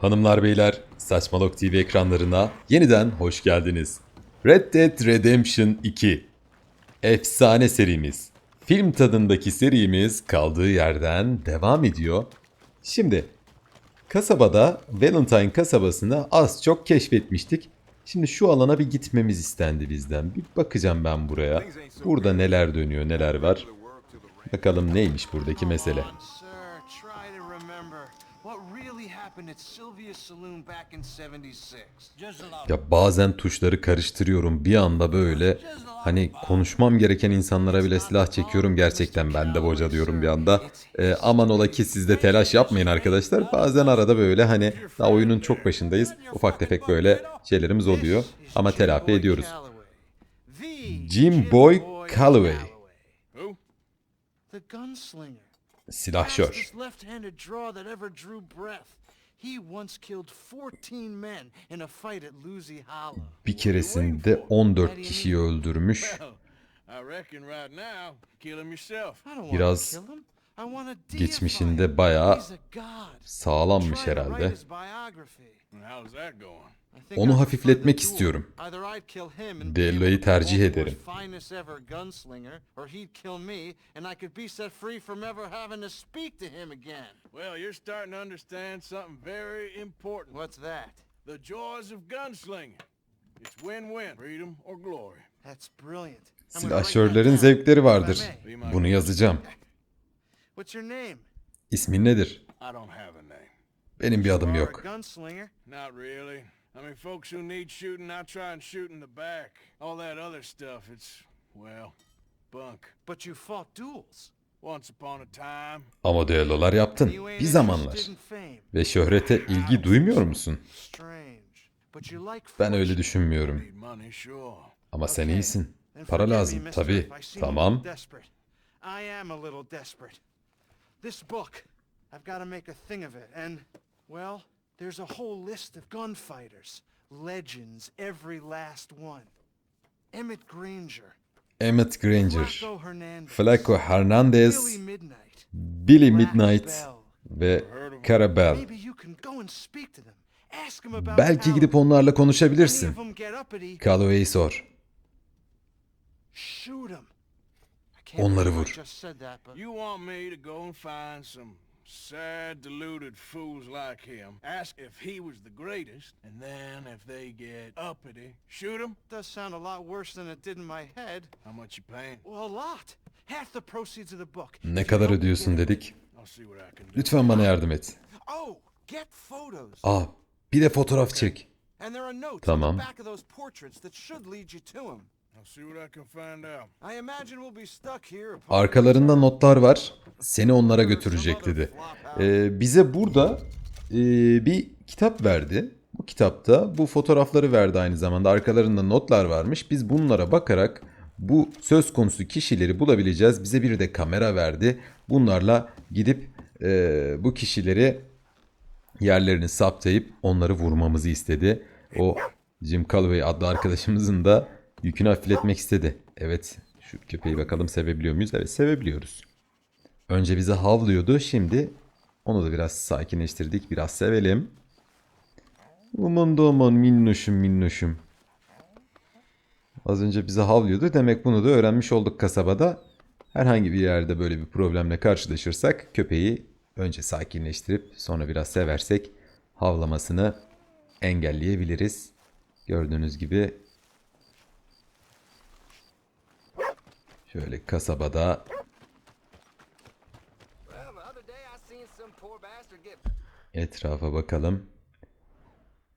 Hanımlar beyler, Saçmalok TV ekranlarına yeniden hoş geldiniz. Red Dead Redemption 2 Efsane serimiz. Film tadındaki serimiz kaldığı yerden devam ediyor. Şimdi kasabada Valentine kasabasını az çok keşfetmiştik. Şimdi şu alana bir gitmemiz istendi bizden. Bir bakacağım ben buraya. Burada neler dönüyor, neler var. Bakalım neymiş buradaki mesele. Ya bazen tuşları karıştırıyorum bir anda böyle hani konuşmam gereken insanlara bile silah çekiyorum gerçekten ben de bocalıyorum bir anda. Ee, aman ola ki siz de telaş yapmayın arkadaşlar. Bazen arada böyle hani daha oyunun çok başındayız. Ufak tefek böyle şeylerimiz oluyor ama telafi ediyoruz. Jim Boy Calloway. Who? The gunslinger. Silahşör. He once killed 14 men in a fight at Lucy Hollow. Bir keresinde 14 kişiyi öldürmüş. I reckon right now, kill him yourself. I don't want Biraz Geçmişinde bayağı He's a god. sağlammış Trying to write herhalde. his biography. And how's that going? I think Onu hafifletmek istiyorum. Either I'd kill him and Dello'yu tercih ederim. the finest ever gunslinger, or he'd kill me, and I could be set free from ever having to speak to him again. Well, you're starting to understand something very important. What's that? The joys of gunslinging. It's win-win, freedom or glory. That's brilliant. I'm gonna write that Silahşörlerin zevkleri vardır. Bunu yazacağım. What's your name? İsmin nedir? I don't have a name. Benim bir adım yok. gunslinger? Not really. I mean, folks who need shooting, I try and shoot in the back. All that other stuff, it's, well, bunk. But you fought duels. Once upon a time, Ama düellolar yaptın. Bir zamanlar. Ve şöhrete ilgi duymuyor musun? Strange. But you like Ben öyle düşünmüyorum. Ama sen iyisin. Para lazım tabii. Tamam. I am a little desperate. This book, I've got to make a thing of it. And, well, there's a whole list of gunfighters. Legends, every last one. Emmett Granger. Emmett Granger, Flaco Hernandez. Flaco Billy Midnight. Ve Carabel. Maybe you can go and speak to them. Ask them about Belki gidip onlarla konuşabilirsin. them get uppity, Calloway'i sor. shoot them. Onları vur. just said that, but You want me to go and find some sad, deluded fools like him, ask if he was the greatest, and then if they get uppity, shoot him? does sound a lot worse than it did in my head. How much you paying? Well, a lot. Half the proceeds of the book. Ne kadar ödüyorsun dedik. Lütfen bana yardım et. Oh, get photos. Aa, bir de fotoğraf çek. And there are notes Tamam. Arkalarında notlar var. Seni onlara götürecek dedi. Ee, bize burada e, bir kitap verdi. Bu kitapta bu fotoğrafları verdi aynı zamanda. Arkalarında notlar varmış. Biz bunlara bakarak bu söz konusu kişileri bulabileceğiz. Bize bir de kamera verdi. Bunlarla gidip e, bu kişileri yerlerini saptayıp onları vurmamızı istedi. O Jim Calloway adlı arkadaşımızın da yükünü hafifletmek istedi. Evet şu köpeği bakalım sevebiliyor muyuz? Evet sevebiliyoruz. Önce bize havlıyordu. Şimdi onu da biraz sakinleştirdik. Biraz sevelim. Aman da aman minnoşum minnoşum. Az önce bize havlıyordu. Demek bunu da öğrenmiş olduk kasabada. Herhangi bir yerde böyle bir problemle karşılaşırsak köpeği önce sakinleştirip sonra biraz seversek havlamasını engelleyebiliriz. Gördüğünüz gibi şöyle kasabada Well, the other day I seen some poor bastard get Etrafa bakalım.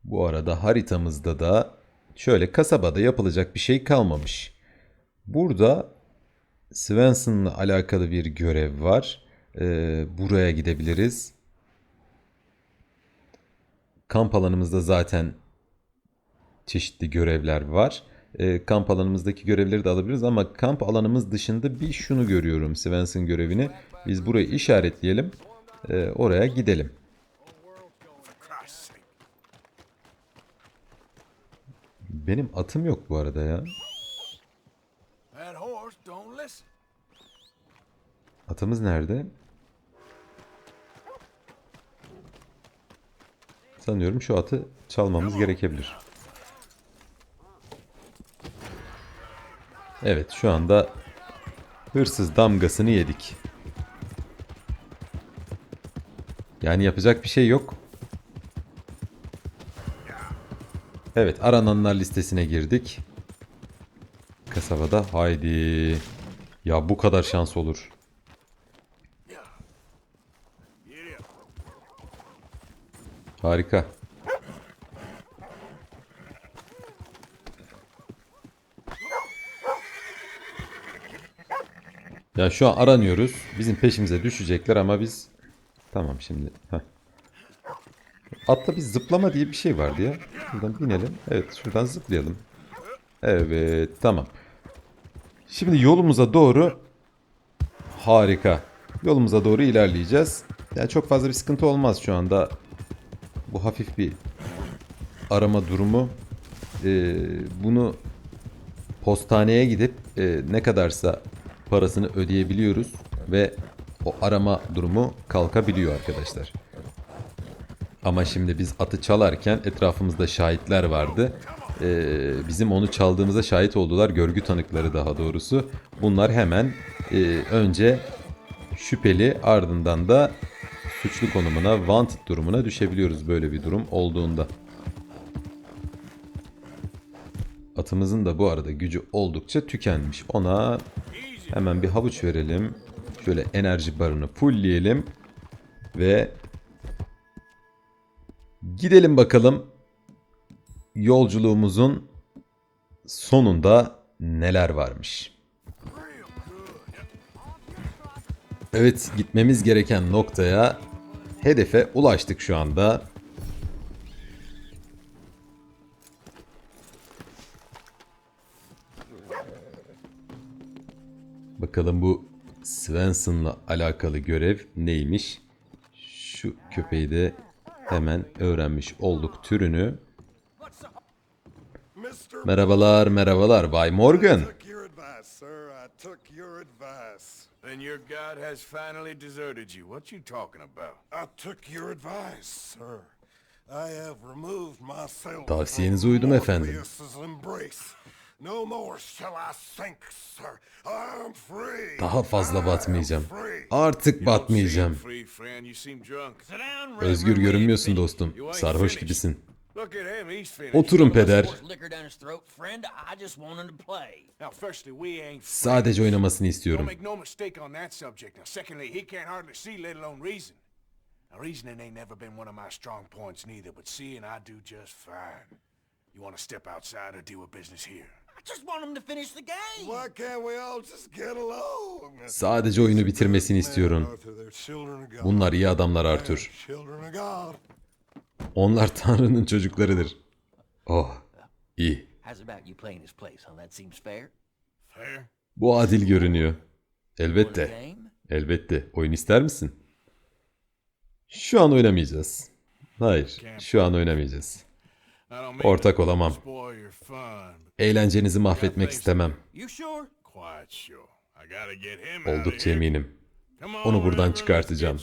Bu arada haritamızda da şöyle kasabada yapılacak bir şey kalmamış. Burada Svensson'la alakalı bir görev var. Ee, buraya gidebiliriz. Kamp alanımızda zaten çeşitli görevler var. Ee, kamp alanımızdaki görevleri de alabiliriz ama kamp alanımız dışında bir şunu görüyorum Svensson görevini. Biz burayı işaretleyelim. Ee, oraya gidelim. Benim atım yok bu arada ya. Atımız nerede? Sanıyorum şu atı çalmamız gerekebilir. Evet şu anda hırsız damgasını yedik. Yani yapacak bir şey yok. Evet arananlar listesine girdik. Kasabada haydi. Ya bu kadar şans olur. Harika. Ya şu an aranıyoruz. Bizim peşimize düşecekler ama biz... Tamam şimdi. Heh. Atta bir zıplama diye bir şey vardı ya. Şuradan binelim. Evet şuradan zıplayalım. Evet tamam. Şimdi yolumuza doğru harika. Yolumuza doğru ilerleyeceğiz. Yani çok fazla bir sıkıntı olmaz şu anda. Bu hafif bir arama durumu. Ee, bunu postaneye gidip e, ne kadarsa parasını ödeyebiliyoruz ve o arama durumu kalkabiliyor arkadaşlar. Ama şimdi biz atı çalarken etrafımızda şahitler vardı. Ee, bizim onu çaldığımıza şahit oldular. Görgü tanıkları daha doğrusu. Bunlar hemen e, önce şüpheli ardından da suçlu konumuna, wanted durumuna düşebiliyoruz böyle bir durum olduğunda. Atımızın da bu arada gücü oldukça tükenmiş. Ona hemen bir havuç verelim. Şöyle enerji barını fullleyelim. Ve gidelim bakalım yolculuğumuzun sonunda neler varmış. Evet gitmemiz gereken noktaya hedefe ulaştık şu anda. Bakalım bu Svensson'la alakalı görev neymiş? Şu köpeği de hemen öğrenmiş olduk türünü. Merhabalar merhabalar Bay Morgan. Then your god has finally deserted you. What you talking about? I took your advice, sir. I have removed myself Tavsiyenize from uydum efendim. Morpheus's embrace. No more shall I sink, sir. I am free. Daha fazla batmayacağım. free. Artık batmayacağım. Free friend, you seem drunk. Özgür görünmüyorsun dostum. Sarhoş gibisin. Look at him, he's finished. Oturun peder. Force liquor down his throat, friend. I just want him to play. Now, firstly, we ain't Sadece oynamasını istiyorum. make no mistake on that subject. Now, secondly, he can't hardly see, let alone reason. Now, reasoning ain't never been one of my strong points neither, but seeing I do just fine. You want to step outside or deal with business here? Just want him to finish the game. Why can't we all just get along? Sadece oyunu bitirmesini istiyorum. Bunlar iyi adamlar Arthur. Onlar Tanrı'nın çocuklarıdır. Oh, iyi. How's about you playing his place, huh? That seems fair. Fair? Bu adil görünüyor. Elbette. Elbette. Oyun ister misin? Şu an oynamayacağız. Hayır, şu an oynamayacağız. Ortak olamam. Eğlencenizi mahvetmek istemem. Oldukça eminim. Onu buradan çıkartacağım.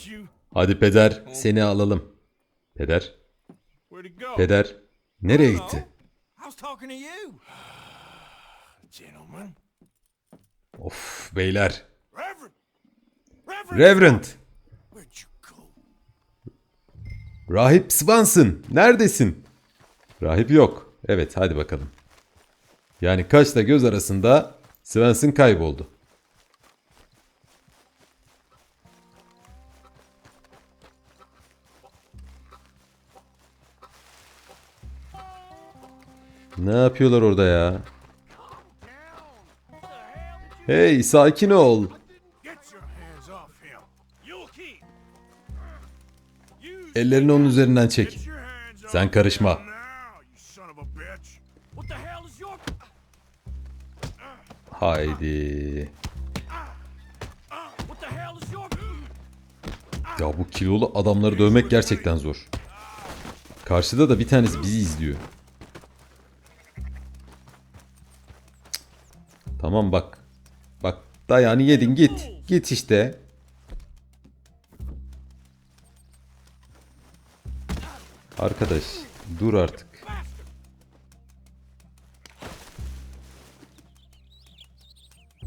Hadi peder, seni alalım. Peder, peder. Nereye gitti? Of beyler. Reverend! Rahip Swanson, neredesin? Rahip yok. Evet, hadi bakalım. Yani kaçla göz arasında Swanson kayboldu. Ne yapıyorlar orada ya? Hey, sakin ol. Ellerini onun üzerinden çek. Sen karışma. Haydi. Ya bu kilolu adamları dövmek gerçekten zor. Karşıda da bir tanesi bizi izliyor. Tamam bak. Bak dayanı yedin git. Git işte. Arkadaş dur artık.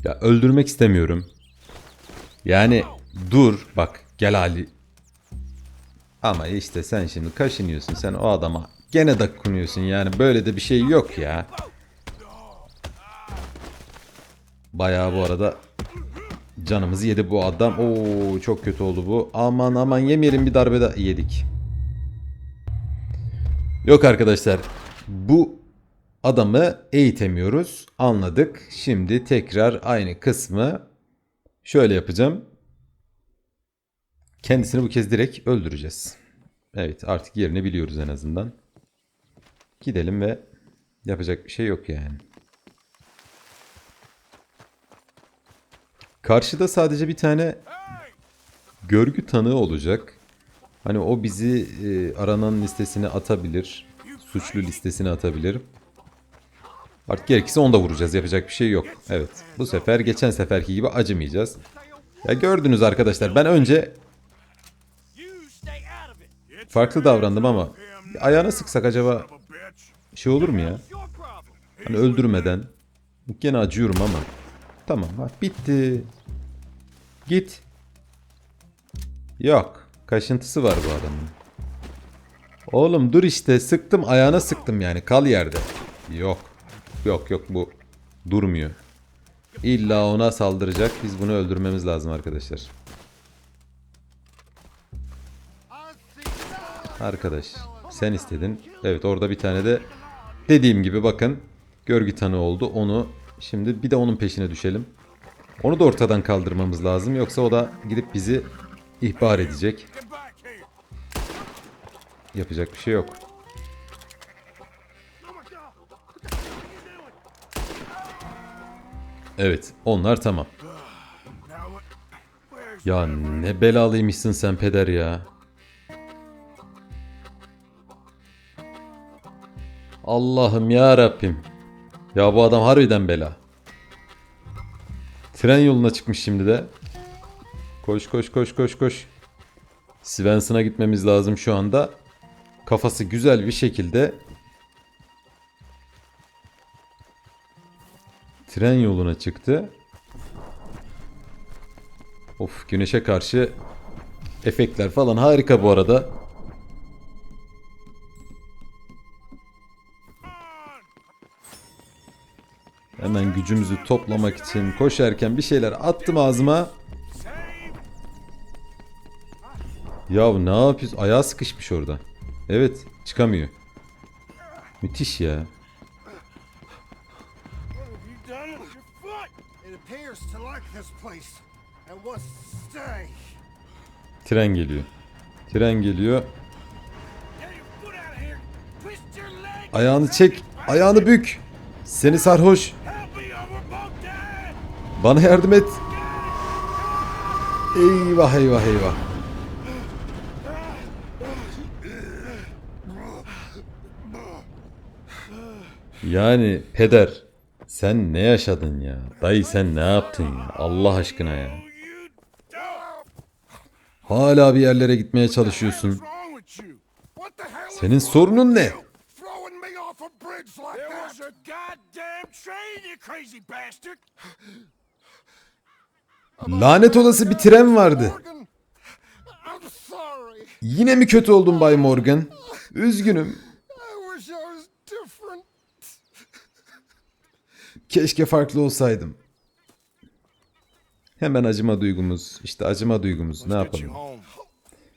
Ya öldürmek istemiyorum. Yani dur bak gel Ali. Ama işte sen şimdi kaşınıyorsun. Sen o adama gene dokunuyorsun yani böyle de bir şey yok ya. Bayağı bu arada canımızı yedi bu adam. Oo çok kötü oldu bu. Aman aman yemeyelim bir darbe de yedik. Yok arkadaşlar. Bu adamı eğitemiyoruz. Anladık. Şimdi tekrar aynı kısmı şöyle yapacağım. Kendisini bu kez direkt öldüreceğiz. Evet artık yerini biliyoruz en azından. Gidelim ve yapacak bir şey yok yani. Karşıda sadece bir tane görgü tanığı olacak. Hani o bizi e, aranan listesine atabilir. Suçlu listesine atabilir. Artık gerekirse onu da vuracağız. Yapacak bir şey yok. Evet. Bu sefer geçen seferki gibi acımayacağız. Ya gördünüz arkadaşlar. Ben önce farklı davrandım ama ayağına sıksak acaba şey olur mu ya? Hani öldürmeden. Gene acıyorum ama. Tamam bak bitti. Git. Yok. Kaşıntısı var bu adamın. Oğlum dur işte sıktım ayağına sıktım yani kal yerde. Yok. Yok yok bu durmuyor. İlla ona saldıracak. Biz bunu öldürmemiz lazım arkadaşlar. Arkadaş sen istedin. Evet orada bir tane de dediğim gibi bakın görgü tanığı oldu. Onu şimdi bir de onun peşine düşelim. Onu da ortadan kaldırmamız lazım. Yoksa o da gidip bizi ihbar edecek. Yapacak bir şey yok. Evet onlar tamam. Ya ne belalıymışsın sen peder ya. Allah'ım ya Rabbim. Ya bu adam harbiden bela. Tren yoluna çıkmış şimdi de. Koş koş koş koş koş. Svensson'a gitmemiz lazım şu anda. Kafası güzel bir şekilde tren yoluna çıktı. Of güneşe karşı efektler falan harika bu arada. Hemen gücümüzü toplamak için koşarken bir şeyler attım ağzıma. Ya ne yapıyorsun? Ayağı sıkışmış orada. Evet çıkamıyor. Müthiş ya. Tren geliyor. Tren geliyor. Ayağını çek. Ayağını bük. Seni sarhoş. Bana yardım et. Eyvah eyvah eyvah. Yani peder sen ne yaşadın ya? Dayı sen ne yaptın ya? Allah aşkına ya. Hala bir yerlere gitmeye çalışıyorsun. Senin sorunun ne? Lanet olası bir tren vardı. Yine mi kötü oldun Bay Morgan? Üzgünüm. I wish I was different. Keşke farklı olsaydım. Hemen acıma duygumuz. işte acıma duygumuz. Ne yapalım?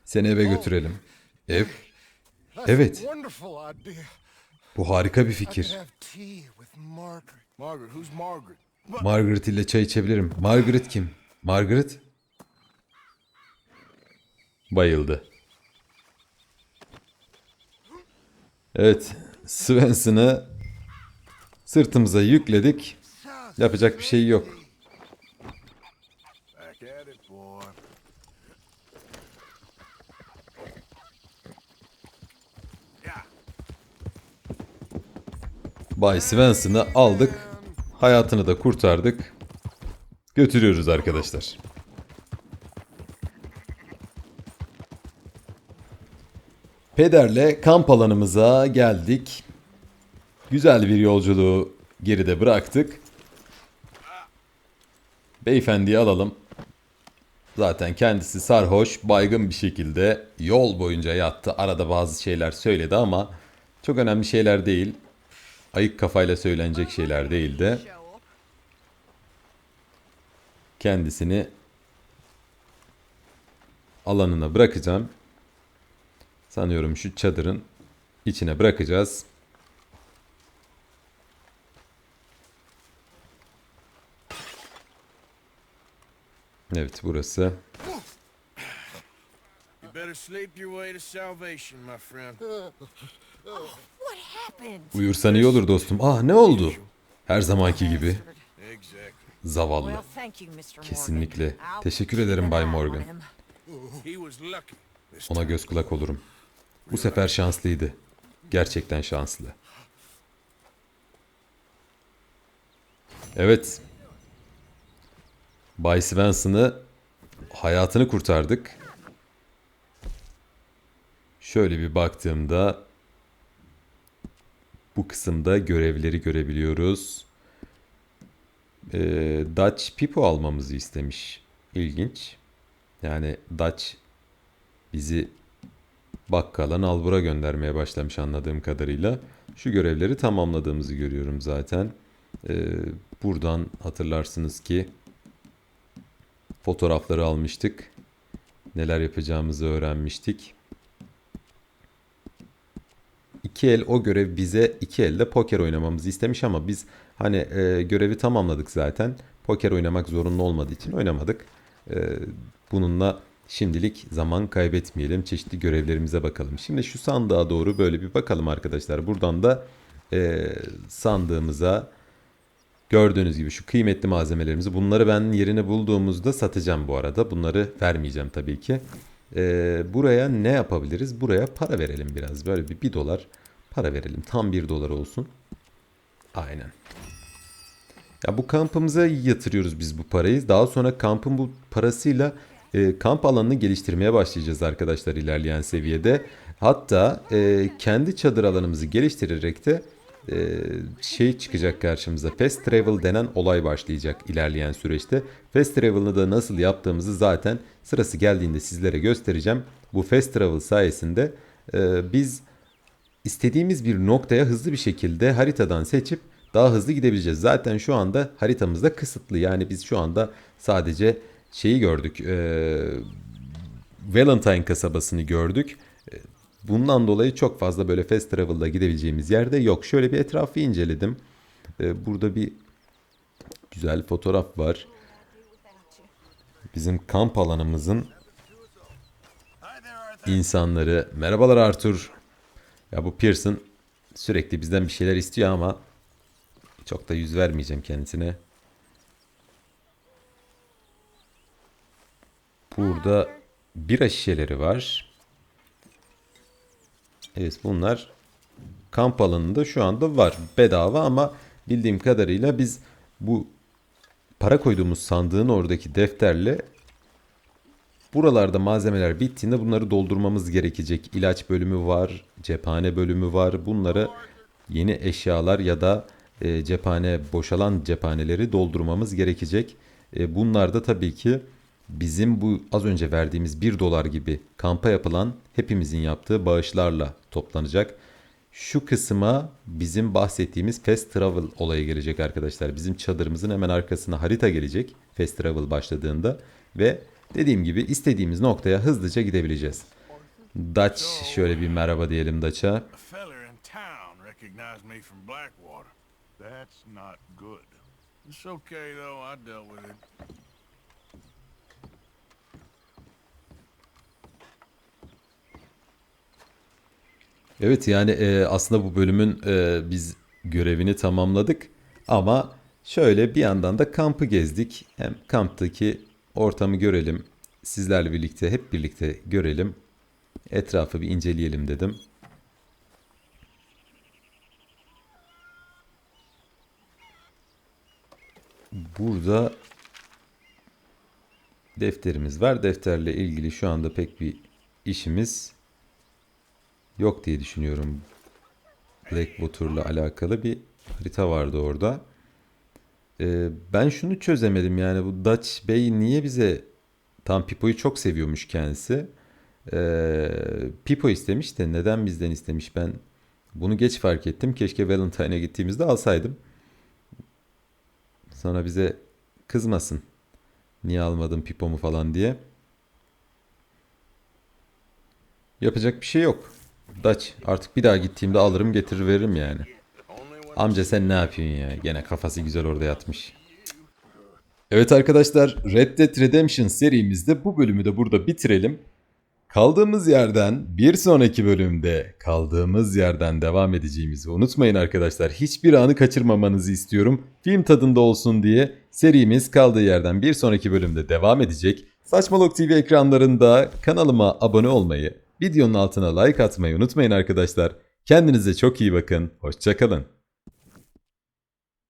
Seni eve götürelim. Ev? Evet. Bu harika bir fikir. Margaret. İle çay içebilirim. Margaret kim? Margaret? Bayıldı. Evet. Svensson'ı sırtımıza yükledik. Yapacak bir şey yok. Bay Svensson'ı aldık. Hayatını da kurtardık. Götürüyoruz arkadaşlar. Pederle kamp alanımıza geldik. Güzel bir yolculuğu geride bıraktık. Beyefendiyi alalım. Zaten kendisi sarhoş, baygın bir şekilde yol boyunca yattı. Arada bazı şeyler söyledi ama çok önemli şeyler değil. Ayık kafayla söylenecek şeyler değildi. Kendisini alanına bırakacağım. Sanıyorum şu çadırın içine bırakacağız. Evet burası. You better sleep your way to salvation, my friend. What happened? Uyursan iyi olur dostum. Ah ne oldu? Her zamanki gibi. Exactly. Zavallı. Well, thank you, Mr. Morgan. Kesinlikle. I'll Teşekkür keep ederim an Bay eye on Morgan. him. He was lucky. This Ona göz kulak olurum. Bu sefer şanslıydı. Gerçekten şanslı. Evet. Bay Svensson'ı hayatını kurtardık. Şöyle bir baktığımda bu kısımda görevleri görebiliyoruz. Ee, Dutch Pipo almamızı istemiş. İlginç. Yani Dutch bizi bakkala nalbura göndermeye başlamış anladığım kadarıyla. Şu görevleri tamamladığımızı görüyorum zaten. Ee, buradan hatırlarsınız ki fotoğrafları almıştık. Neler yapacağımızı öğrenmiştik. İki el o görev bize iki elde poker oynamamızı istemiş ama biz hani e, görevi tamamladık zaten. Poker oynamak zorunlu olmadığı için oynamadık. E, bununla şimdilik zaman kaybetmeyelim. Çeşitli görevlerimize bakalım. Şimdi şu sandığa doğru böyle bir bakalım arkadaşlar. Buradan da e, sandığımıza gördüğünüz gibi şu kıymetli malzemelerimizi bunları ben yerini bulduğumuzda satacağım bu arada. Bunları vermeyeceğim tabii ki. E, buraya ne yapabiliriz? Buraya para verelim biraz. Böyle bir 1 dolar para verelim. Tam 1 dolar olsun. Aynen. Ya bu kampımıza yatırıyoruz biz bu parayı. Daha sonra kampın bu parasıyla e, kamp alanını geliştirmeye başlayacağız arkadaşlar ilerleyen seviyede. Hatta e, kendi çadır alanımızı geliştirerek de şey çıkacak karşımıza. Fast Travel denen olay başlayacak ilerleyen süreçte. Fast Travel'ı da nasıl yaptığımızı zaten sırası geldiğinde sizlere göstereceğim. Bu Fast Travel sayesinde e, biz istediğimiz bir noktaya hızlı bir şekilde haritadan seçip daha hızlı gidebileceğiz. Zaten şu anda haritamızda kısıtlı. Yani biz şu anda sadece şeyi gördük. E, Valentine kasabasını gördük. Bundan dolayı çok fazla böyle fast travel'da gidebileceğimiz yerde yok. Şöyle bir etrafı inceledim. E, burada bir güzel fotoğraf var. Bizim kamp alanımızın insanları. Merhabalar Arthur. Ya bu Pearson sürekli bizden bir şeyler istiyor ama çok da yüz vermeyeceğim kendisine. Burada bira şişeleri var. Evet bunlar kamp alanında şu anda var. Bedava ama bildiğim kadarıyla biz bu para koyduğumuz sandığın oradaki defterle buralarda malzemeler bittiğinde bunları doldurmamız gerekecek. İlaç bölümü var, cephane bölümü var. Bunları yeni eşyalar ya da e, cephane boşalan cephaneleri doldurmamız gerekecek. E, bunlar da tabii ki bizim bu az önce verdiğimiz 1 dolar gibi kampa yapılan hepimizin yaptığı bağışlarla toplanacak. Şu kısma bizim bahsettiğimiz Fast Travel olayı gelecek arkadaşlar. Bizim çadırımızın hemen arkasına harita gelecek Fast Travel başladığında ve dediğim gibi istediğimiz noktaya hızlıca gidebileceğiz. Dutch şöyle bir merhaba diyelim Dutch'a. That's not good. It's okay though, I dealt with it. Evet yani e, aslında bu bölümün e, biz görevini tamamladık ama şöyle bir yandan da kampı gezdik. Hem kamptaki ortamı görelim. Sizlerle birlikte hep birlikte görelim. Etrafı bir inceleyelim dedim. Burada defterimiz var. Defterle ilgili şu anda pek bir işimiz yok diye düşünüyorum. Blackwater'la alakalı bir harita vardı orada. Ee, ben şunu çözemedim yani bu Dutch Bey niye bize tam Pipo'yu çok seviyormuş kendisi. Ee, Pipo istemiş de neden bizden istemiş ben bunu geç fark ettim. Keşke Valentine'a gittiğimizde alsaydım. Sonra bize kızmasın. Niye almadın Pipo'mu falan diye. Yapacak bir şey yok. Dutch artık bir daha gittiğimde alırım getirir veririm yani. Amca sen ne yapıyorsun ya? Gene kafası güzel orada yatmış. Evet arkadaşlar Red Dead Redemption serimizde bu bölümü de burada bitirelim. Kaldığımız yerden bir sonraki bölümde kaldığımız yerden devam edeceğimizi unutmayın arkadaşlar. Hiçbir anı kaçırmamanızı istiyorum. Film tadında olsun diye serimiz kaldığı yerden bir sonraki bölümde devam edecek. Saçmalok TV ekranlarında kanalıma abone olmayı, videonun altına like atmayı unutmayın arkadaşlar. Kendinize çok iyi bakın. Hoşçakalın.